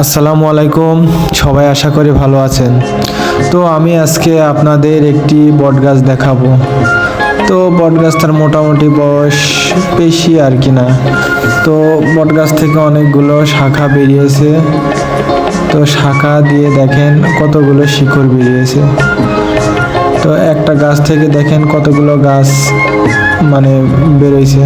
আসসালামু আলাইকুম, সবাই আশা করি ভালো আছেন। তো আমি আজকে আপনাদের একটি বটগাছ দেখাবো। তো বটগাছটার মোটামুটি বয়স বেশি আর কি না। তো বটগাছ থেকে অনেকগুলো শাখা বেরিয়েছে। তো শাখা দিয়ে দেখেন কতগুলো শিকড় বেরিয়েছে। তো একটা গাছ থেকে দেখেন কতগুলো গাছ মানে বেরোইছে।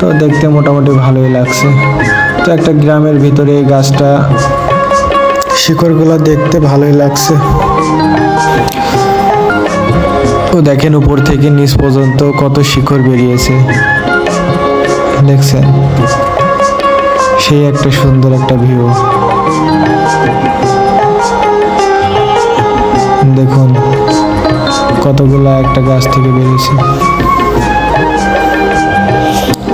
তো দেখতে মোটামুটি ভালোই লাগছে। একটা গ্রামের ভিতরে এই গাছটা শিকড়গুলো দেখতে ভালোই লাগছে। তো দেখেন উপর থেকে নিচ পর্যন্ত কত শিকড় বেরিয়েছে। দেখছেন? সেই একটা সুন্দর একটা ভিউ। দেখুন, কতগুলো একটা গাছ থেকে বেরিয়েছে।